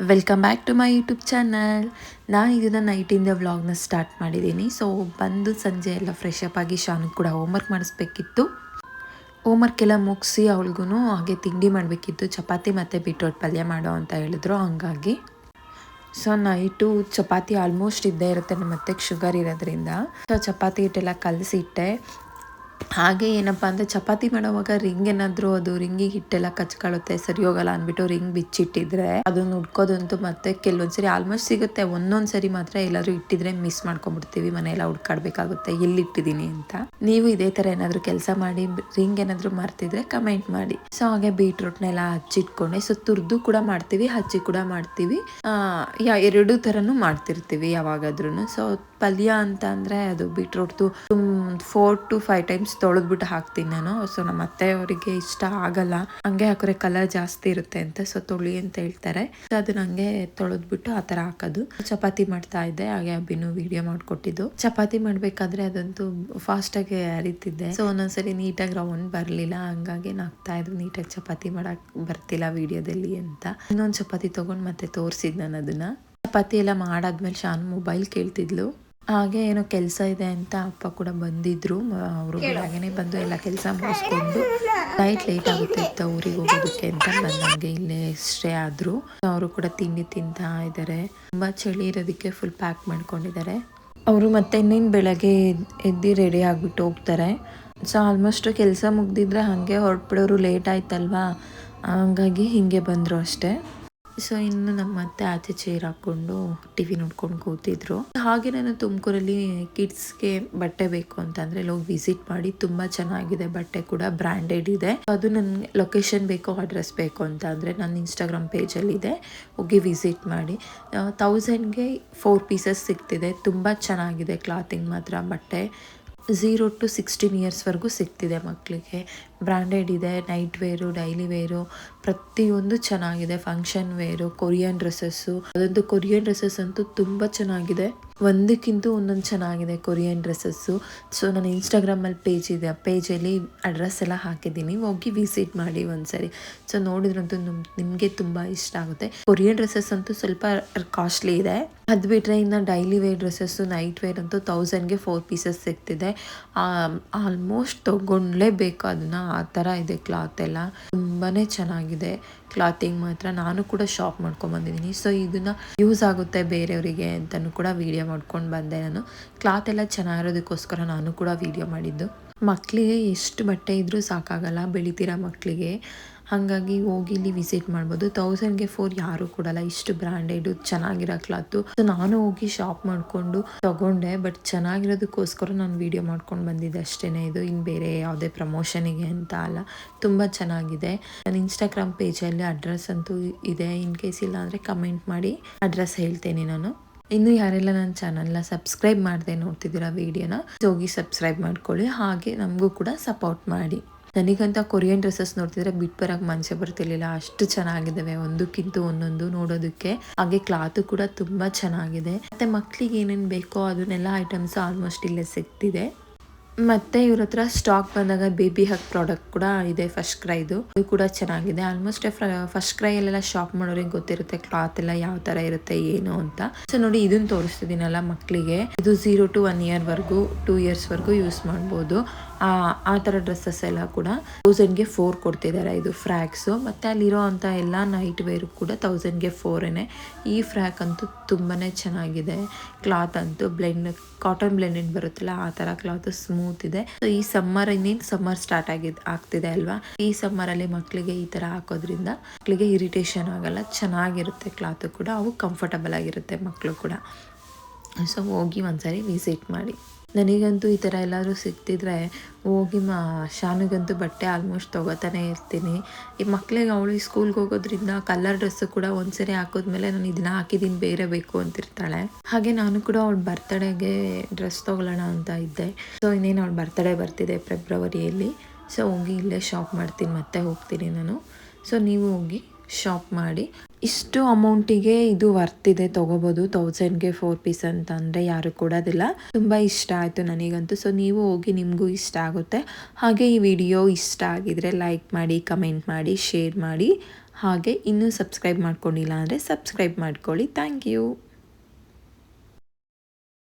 Welcome back to my YouTube channel ನಾನು ಇದನ್ನು ನೈಟಿಂದ ವ್ಲಾಗ್ನ ಸ್ಟಾರ್ಟ್ ಮಾಡಿದ್ದೀನಿ ಸೊ ಬಂದು ಸಂಜೆ ಎಲ್ಲ ಫ್ರೆಶ್ ಅಪ್ ಆಗಿ ಶಾನು ಕೂಡ ಹೋಮ್ವರ್ಕ್ ಮಾಡಿಸ್ಬೇಕಿತ್ತು. ಹೋಮ್ವರ್ಕ್ ಎಲ್ಲ ಮುಗಿಸಿ ಅವಳಿಗೂ ಹಾಗೆ ತಿಂಡಿ ಮಾಡಬೇಕಿತ್ತು. ಚಪಾತಿ ಮತ್ತು ಬೀಟ್ರೋಟ್ ಪಲ್ಯ ಮಾಡೋ ಅಂತ ಹೇಳಿದ್ರು ಹಂಗಾಗಿ. ಸೊ ನೈಟು ಚಪಾತಿ ಆಲ್ಮೋಸ್ಟ್ ಇದ್ದೇ ಇರುತ್ತೆ ನಮ್ಮ ಮತ್ತೆ ಶುಗರ್ ಇರೋದ್ರಿಂದ. ಸೊ ಚಪಾತಿ ಹಿಟ್ಟೆಲ್ಲ ಕಲಸಿಟ್ಟೆ. ಹಾಗೆ ಏನಪ್ಪ ಅಂದರೆ ಚಪಾತಿ ಮಾಡೋವಾಗ ರಿಂಗ್ ಏನಾದರೂ ಅದು ರಿಂಗಿಗೆ ಹಿಟ್ಟೆಲ್ಲ ಕಚ್ಕೊಳ್ಳುತ್ತೆ, ಸರಿ ಹೋಗಲ್ಲ ಅಂದ್ಬಿಟ್ಟು ರಿಂಗ್ ಬಿಚ್ಚಿಟ್ಟಿದ್ರೆ ಅದನ್ನ ಹುಡ್ಕೋದಂತೂ ಮತ್ತೆ ಕೆಲವೊಂದ್ಸರಿ ಆಲ್ಮೋಸ್ಟ್ ಸಿಗುತ್ತೆ. ಒಂದೊಂದು ಸರಿ ಮಾತ್ರ ಎಲ್ಲಾದರೂ ಇಟ್ಟಿದ್ರೆ ಮಿಸ್ ಮಾಡ್ಕೊಂಡ್ಬಿಡ್ತೀವಿ, ಮನೆಯೆಲ್ಲ ಹುಡ್ಕಾಡ್ಬೇಕಾಗುತ್ತೆ ಎಲ್ಲಿ ಇಟ್ಟಿದ್ದೀನಿ ಅಂತ. ನೀವು ಇದೇ ಥರ ಏನಾದರೂ ಕೆಲಸ ಮಾಡಿ ರಿಂಗ್ ಏನಾದರೂ ಮರ್ತಿದ್ರೆ ಕಮೆಂಟ್ ಮಾಡಿ. ಸೊ ಹಾಗೆ ಬೀಟ್ರೂಟ್ನೆಲ್ಲ ಹಚ್ಚಿಟ್ಕೊಂಡೆ. ಸೊ ತುರ್ದು ಕೂಡ ಮಾಡ್ತೀವಿ, ಹಚ್ಚಿ ಕೂಡ ಮಾಡ್ತೀವಿ. ಯಾ, ಎರಡೂ ಥರನೂ ಮಾಡ್ತಿರ್ತೀವಿ ಯಾವಾಗಾದ್ರೂ ಸೊ ಪಲ್ಯ ಅಂತ ಅಂದರೆ ಅದು ಬೀಟ್ರೂಟ್ದು ಫೋರ್ ಟು ಫೈವ್ ಟೈಮ್ಸ್ ತೊಳೆದ್ಬಿಟ್ಟು ಹಾಕ್ತೀನಿ ನಾನು. ಸೊ ನಮ್ಮ ಅತ್ತೆಯವರಿಗೆ ಇಷ್ಟ ಆಗಲ್ಲ. ಹಂಗೆ ಹಾಕಿದ್ರೆ ಕಲರ್ ಜಾಸ್ತಿ ಇರುತ್ತೆ ಅಂತ ಸೊ ತೊಳಿ ಅಂತ ಹೇಳ್ತಾರೆ. ಸೊ ಅದನ್ನ ಹಂಗೆ ತೊಳೆದ್ಬಿಟ್ಟು ಆ ಥರ ಹಾಕೋದು. ಚಪಾತಿ ಮಾಡ್ತಾ ಇದ್ದೆ, ಹಾಗೆ ಅಬ್ಬಿನೂ ವಿಡಿಯೋ ಮಾಡ್ಕೊಟ್ಟಿದ್ದು. ಚಪಾತಿ ಮಾಡ್ಬೇಕಾದ್ರೆ ಅದಂತೂ ಫಾಸ್ಟ್ ಆಗಿ ಅರಿತಿದ್ದೆ. ಸೊ ಒಂದೊಂದ್ಸರಿ ನೀಟಾಗಿ ರೌಂಡ್ ಬರಲಿಲ್ಲ, ಹಂಗಾಗಿ ನಾಗ್ತಾ ಇದ್ರು ನೀಟಾಗಿ ಚಪಾತಿ ಮಾಡಕ್ ಬರ್ತಿಲ್ಲ ವಿಡಿಯೋದಲ್ಲಿ ಅಂತ. ಇನ್ನೊಂದು ಚಪಾತಿ ತಗೊಂಡು ಮತ್ತೆ ತೋರಿಸಿದ್ ನಾನು ಅದನ್ನ. ಚಪಾತಿ ಎಲ್ಲ ಮಾಡಾದ್ಮೇಲೆ ಶಾನ್ ಮೊಬೈಲ್ ಕೇಳ್ತಿದ್ಲು. ಹಾಗೆ ಏನೋ ಕೆಲಸ ಇದೆ ಅಂತ ಅಪ್ಪ ಕೂಡ ಬಂದಿದ್ರು. ಅವರು ಬೆಳಗ್ಗೆನೆ ಬಂದು ಎಲ್ಲ ಕೆಲಸ ಮುಗಿಸ್ಕೊಂಡು ನೈಟ್ ಲೇಟ್ ಆಗುತ್ತೆ ಅಂತ ಊರಿಗೆ ಹೋಗೋದಕ್ಕೆ ಅಂತ ಬಂದಂಗೆ ಇಲ್ಲೇ ಸ್ಟೇ ಆದ್ರು. ಅವರು ಕೂಡ ತಿಂಡಿ ತಿಂತಾ ಇದ್ದಾರೆ ತುಂಬಾ ಚಳಿ ಇರೋದಕ್ಕೆ ಫುಲ್ ಪ್ಯಾಕ್ ಮಾಡ್ಕೊಂಡಿದ್ದಾರೆ ಅವರು ಮತ್ತೆ ಇನ್ನೇನು ಬೆಳಗ್ಗೆ ಎದ್ದು ರೆಡಿ ಆಗಿಬಿಟ್ಟು ಹೋಗ್ತಾರೆ. ಸೊ ಆಲ್ಮೋಸ್ಟ್ ಕೆಲಸ ಮುಗ್ದಿದ್ರೆ ಹಾಗೆ ಹೊರಟ್ಬಿಡೋರು ಲೇಟ್ ಆಯ್ತಲ್ವಾ? ಹಂಗಾಗಿ ಹಿಂಗೆ ಬಂದರು ಅಷ್ಟೇ. ಸೊ ಇನ್ನು ನಮ್ಮ ಅತ್ತೆ ಆಚೆ ಚೇರ್ ಹಾಕೊಂಡು ಟಿವಿ ನೋಡ್ಕೊಂಡು ಕೂತಿದ್ರು. ಹಾಗೆ ನಾನು ತುಮಕೂರಲ್ಲಿ ಕಿಡ್ಸ್ಗೆ ಬಟ್ಟೆ ಬೇಕು ಅಂತಂದ್ರೆ ಹೋಗಿ ವಿಸಿಟ್ ಮಾಡಿ ತುಂಬಾ ಚೆನ್ನಾಗಿದೆ ಬಟ್ಟೆ ಕೂಡ ಬ್ರ್ಯಾಂಡೆಡ್ ಇದೆ. ಅದು ನನಗೆ ಲೊಕೇಶನ್ ಬೇಕು ಅಡ್ರೆಸ್ ಬೇಕು ಅಂತ ನನ್ನ ಇನ್ಸ್ಟಾಗ್ರಾಮ್ ಪೇಜಲ್ಲಿ ಇದೆ. ಹೋಗಿ ವಿಸಿಟ್ ಮಾಡಿ. ತೌಸಂಡ್ಗೆ ಫೋರ್ ಪೀಸಸ್ ಸಿಗ್ತಿದೆ. ತುಂಬಾ ಚೆನ್ನಾಗಿದೆ ಕ್ಲಾತಿಂಗ್ ಮಾತ್ರ, ಬಟ್ಟೆ. ಝೀರೋ ಟು ಸಿಕ್ಸ್ಟೀನ್ ಇಯರ್ಸ್ವರೆಗೂ ಸಿಗ್ತಿದೆ ಮಕ್ಕಳಿಗೆ ಬ್ರ್ಯಾಂಡೆಡ್ ಇದೆ ನೈಟ್ ವೇರು ಡೈಲಿ ವೇರು ಪ್ರತಿಯೊಂದು ಚೆನ್ನಾಗಿದೆ. ಫಂಕ್ಷನ್ ವೇರು ಕೊರಿಯನ್ ಡ್ರೆಸ್ಸಸ್ಸು ಅದೊಂದು ಕೊರಿಯನ್ ಡ್ರೆಸ್ಸಸ್ ಅಂತೂ ತುಂಬ ಚೆನ್ನಾಗಿದೆ. ಒಂದಕ್ಕಿಂತ ಒಂದೊಂದು ಚೆನ್ನಾಗಿದೆ ಕೊರಿಯನ್ ಡ್ರೆಸ್ಸಸ್ಸು ಸೊ ನನ್ನ ಇನ್ಸ್ಟಾಗ್ರಾಮಲ್ಲಿ ಪೇಜ್ ಇದೆ. ಆ ಪೇಜಲ್ಲಿ ಅಡ್ರೆಸ್ ಎಲ್ಲ ಹಾಕಿದ್ದೀನಿ. ಹೋಗಿ ವಿಸಿಟ್ ಮಾಡಿ ಒಂದ್ಸರಿ. ಸೊ ನೋಡಿದ್ರಂತೂ ನಿಮಗೆ ತುಂಬ ಇಷ್ಟ ಆಗುತ್ತೆ. ಕೊರಿಯನ್ ಡ್ರೆಸ್ಸಸ್ ಅಂತೂ ಸ್ವಲ್ಪ ಕಾಸ್ಟ್ಲಿ ಇದೆ. ಅದು ಬಿಟ್ಟರೆ ಇನ್ನು daily wear dresses night wear ಅಂತೂ ತೌಸಂಡ್ಗೆ ಫೋರ್ ಪೀಸಸ್ ಸಿಗ್ತಿದೆ. ಆಲ್ಮೋಸ್ಟ್ ತೊಗೊಂಡ್ಲೇಬೇಕು ಅದನ್ನು. ಆ ಥರ ಇದೆ ಕ್ಲಾತ್ ಎಲ್ಲ. ತುಂಬಾ ಚೆನ್ನಾಗಿದೆ. ಕ್ಲಾತಿಂಗ್ ಮಾತ್ರ ನಾನು ಕೂಡ ಶಾಪ್ ಮಾಡ್ಕೊಂಬಂದಿದ್ದೀನಿ. ಸೊ ಇದನ್ನು ಯೂಸ್ ಆಗುತ್ತೆ ಬೇರೆಯವರಿಗೆ ಅಂತಲೂ ಕೂಡ ವೀಡಿಯೋ ಮಾಡ್ಕೊಂಡು ಬಂದೆ ನಾನು. ಕ್ಲಾತ್ ಎಲ್ಲ ಚೆನ್ನಾಗಿರೋದಕ್ಕೋಸ್ಕರ ನಾನು ಕೂಡ ವೀಡಿಯೋ ಮಾಡಿದ್ದು. ಮಕ್ಕಳಿಗೆ ಎಷ್ಟು ಬಟ್ಟೆ ಇದ್ದರೂ ಸಾಕಾಗಲ್ಲ, ಬೆಳಿತೀರ ಮಕ್ಕಳಿಗೆ ಹಾಗಾಗಿ ಹೋಗಿ ಇಲ್ಲಿ ವಿಸಿಟ್ ಮಾಡ್ಬೋದು. ತೌಸಂಡ್ಗೆ ಫೋರ್ ಯಾರು ಕೊಡಲ್ಲ. ಇಷ್ಟು ಬ್ರ್ಯಾಂಡೆಡ್ ಚೆನ್ನಾಗಿರೋ ಕ್ಲಾತು ಸೊ ನಾನು ಹೋಗಿ ಶಾಪ್ ಮಾಡಿಕೊಂಡು ತಗೊಂಡೆ ಬಟ್ ಚೆನ್ನಾಗಿರೋದಕ್ಕೋಸ್ಕರ ನಾನು ವಿಡಿಯೋ ಮಾಡ್ಕೊಂಡು ಬಂದಿದ್ದೆ ಅಷ್ಟೇ ಇದು ಇನ್ನು ಬೇರೆ ಯಾವುದೇ ಪ್ರಮೋಷನಿಗೆ ಅಂತ ಅಲ್ಲ. ತುಂಬ ಚೆನ್ನಾಗಿದೆ. ನನ್ನ ಇನ್ಸ್ಟಾಗ್ರಾಮ್ ಪೇಜಲ್ಲಿ ಅಡ್ರೆಸ್ ಅಂತೂ ಇದೆ. ಇನ್ ಕೇಸ್ ಇಲ್ಲ ಅಂದರೆ ಕಮೆಂಟ್ ಮಾಡಿ ಅಡ್ರೆಸ್ ಹೇಳ್ತೇನೆ ನಾನು. ಇನ್ನು ಯಾರೆಲ್ಲ ನನ್ನ ಚಾನಲ್ನ ಸಬ್ಸ್ಕ್ರೈಬ್ ಮಾಡದೆ ನೋಡ್ತಿದ್ದೀರಾ ವಿಡಿಯೋನ ಹೋಗಿ ಸಬ್ಸ್ಕ್ರೈಬ್ ಮಾಡ್ಕೊಳ್ಳಿ. ಹಾಗೆ ನಮಗೂ ಕೂಡ ಸಪೋರ್ಟ್ ಮಾಡಿ. ನನಗಂತ ಕೊರಿಯನ್ ಡ್ರೆಸ್ಸಸ್ ನೋಡ್ತಿದ್ರೆ ಬಿಟ್ಟು ಬರಕ್ಕೆ ಮನಸ್ಸೆ ಬರ್ತಿರ್ಲಿಲ್ಲ. ಅಷ್ಟು ಚೆನ್ನಾಗಿದ್ದಾವೆ ಒಂದಕ್ಕಿಂತ ಒಂದೊಂದು ನೋಡೋದಕ್ಕೆ. ಹಾಗೆ ಕ್ಲಾತು ಕೂಡ ತುಂಬಾ ಚೆನ್ನಾಗಿದೆ. ಮತ್ತೆ ಮಕ್ಕಳಿಗೆ ಏನೇನು ಬೇಕೋ ಅದನ್ನೆಲ್ಲ ಐಟಮ್ಸ್ ಆಲ್ಮೋಸ್ಟ್ ಇಲ್ಲೇ ಸಿಗ್ತಿದೆ. ಮತ್ತೆ ಇವ್ರ ಹತ್ರ ಸ್ಟಾಕ್ ಬಂದಾಗ ಬೇಬಿ ಹಕ್ ಪ್ರಾಡಕ್ಟ್ ಕೂಡ ಇದೆ ಫಸ್ಟ್ ಕ್ರೈದು ಅದು ಕೂಡ ಚೆನ್ನಾಗಿದೆ. ಆಲ್ಮೋಸ್ಟ್ ಫಸ್ಟ್ ಕ್ರೈ ಅಲ್ಲೆಲ್ಲ ಶಾಪ್ ಮಾಡೋರಿಗೆ ಗೊತ್ತಿರುತ್ತೆ ಕ್ಲಾತ್ ಎಲ್ಲ ಯಾವ ತರ ಇರುತ್ತೆ, ಏನು ಅಂತ. ಸೊ ನೋಡಿ ಇದನ್ನ ತೋರಿಸ್ತಿದ್ದೀನಲ್ಲ ಮಕ್ಕಳಿಗೆ ಇದು ಝೀರೋ ಟು ಒನ್ ಇಯರ್ ವರ್ಗು ಟೂ ಇಯರ್ಸ್ ವರ್ಗು ಯೂಸ್ ಮಾಡ್ಬೋದು. ಆ ಥರ ಡ್ರೆಸ್ಸಸ್ ಎಲ್ಲ ಕೂಡ ತೌಸಂಡ್ಗೆ ಫೋರ್ ಕೊಡ್ತಿದ್ದಾರೆ. ಇದು ಫ್ರ್ಯಾಕ್ಸು ಮತ್ತು ಅಲ್ಲಿರೋ ಅಂಥ ಎಲ್ಲ ನೈಟ್ ವೇರು ಕೂಡ ತೌಸಂಡ್ಗೆ ಫೋರೇನೆ ಈ ಫ್ರ್ಯಾಕ್ ಅಂತೂ ತುಂಬಾ ಚೆನ್ನಾಗಿದೆ. ಕ್ಲಾತ್ ಅಂತೂ ಬ್ಲೆಂಡ್ ಕಾಟನ್ ಬ್ಲೆಂಡೆಡ್ ಬರುತ್ತಲ್ಲ, ಆ ಥರ ಕ್ಲಾತ್ ಸ್ಮೂತ್ ಇದೆ. ಸೊ ಈ ಸಮ್ಮರ್ ಇನ್ನೇನು ಸಮ್ಮರ್ ಸ್ಟಾರ್ಟ್ ಆಗಿದೆ, ಆಗ್ತಿದೆ ಅಲ್ವಾ? ಈ ಸಮ್ಮರಲ್ಲಿ ಮಕ್ಕಳಿಗೆ ಈ ಥರ ಹಾಕೋದ್ರಿಂದ ಮಕ್ಕಳಿಗೆ ಇರಿಟೇಷನ್ ಆಗಲ್ಲ, ಚೆನ್ನಾಗಿರುತ್ತೆ ಕ್ಲಾತು ಕೂಡ. ಅವು ಕಂಫರ್ಟಬಲ್ ಆಗಿರುತ್ತೆ ಮಕ್ಕಳು ಕೂಡ. ಸೊ ಹೋಗಿ ಒಂದ್ಸರಿ ವಿಸಿಟ್ ಮಾಡಿ. ನನಗಂತೂ ಈ ಥರ ಎಲ್ಲಾದರೂ ಸಿಗ್ತಿದ್ರೆ ಹೋಗಿ ಮಾ, ಶಾನಿಗಂತೂ ಬಟ್ಟೆ ಆಲ್ಮೋಸ್ಟ್ ತೊಗೋತಾನೆ ಇರ್ತೀನಿ. ಈ ಮಕ್ಕಳಿಗೆ ಅವಳು ಸ್ಕೂಲ್ಗೆ ಹೋಗೋದ್ರಿಂದ ಕಲರ್ ಡ್ರೆಸ್ಸು ಕೂಡ ಒಂದ್ಸರಿ ಹಾಕಿದ್ಮೇಲೆ ನಾನು ಇದನ್ನ ಹಾಕಿದ್ದೀನಿ, ಬೇರೆ ಬೇಕು ಅಂತಿರ್ತಾಳೆ. ಹಾಗೆ ನಾನು ಕೂಡ ಅವಳ ಬರ್ತಡೇಗೆ ಡ್ರೆಸ್ ತೊಗೊಳ್ಳೋಣ ಅಂತ ಇದ್ದೆ. ಸೊ ಇನ್ನೇನು ಅವಳ ಬರ್ತಡೇ ಬರ್ತಿದೆ ಫೆಬ್ರವರಿಯಲ್ಲಿ ಸೊ ಹೋಗಿ ಇಲ್ಲೇ ಶಾಪ್ ಮಾಡ್ತೀನಿ, ಮತ್ತೆ ಹೋಗ್ತೀನಿ ನಾನು. ಸೊ ನೀವು ಹೋಗಿ. ಶಾಪ್ ಮಾಡಿ. ಇಷ್ಟು ಅಮೌಂಟಿಗೆ ಇದು ವರ್ತ್ ಇದೆ ತೊಗೋಬೋದು ತೌಸಂಡ್ಗೆ ಫೋರ್ ಪೀಸ್ ಅಂತ ಅಂದರೆ ಯಾರು ಕೊಡೋದಿಲ್ಲ. ತುಂಬ ಇಷ್ಟ ಆಯಿತು ನನಗಂತೂ. ಸೊ ನೀವು ಹೋಗಿ ನಿಮಗೂ ಇಷ್ಟ ಆಗುತ್ತೆ. ಹಾಗೆ ಈ ವಿಡಿಯೋ ಇಷ್ಟ ಆಗಿದ್ರೆ ಲೈಕ್ ಮಾಡಿ ಕಮೆಂಟ್ ಮಾಡಿ ಶೇರ್ ಮಾಡಿ. ಹಾಗೆ ಇನ್ನೂ ಸಬ್ಸ್ಕ್ರೈಬ್ ಮಾಡ್ಕೊಂಡಿಲ್ಲ ಅಂದರೆ ಸಬ್ಸ್ಕ್ರೈಬ್ ಮಾಡ್ಕೊಳ್ಳಿ. Thank you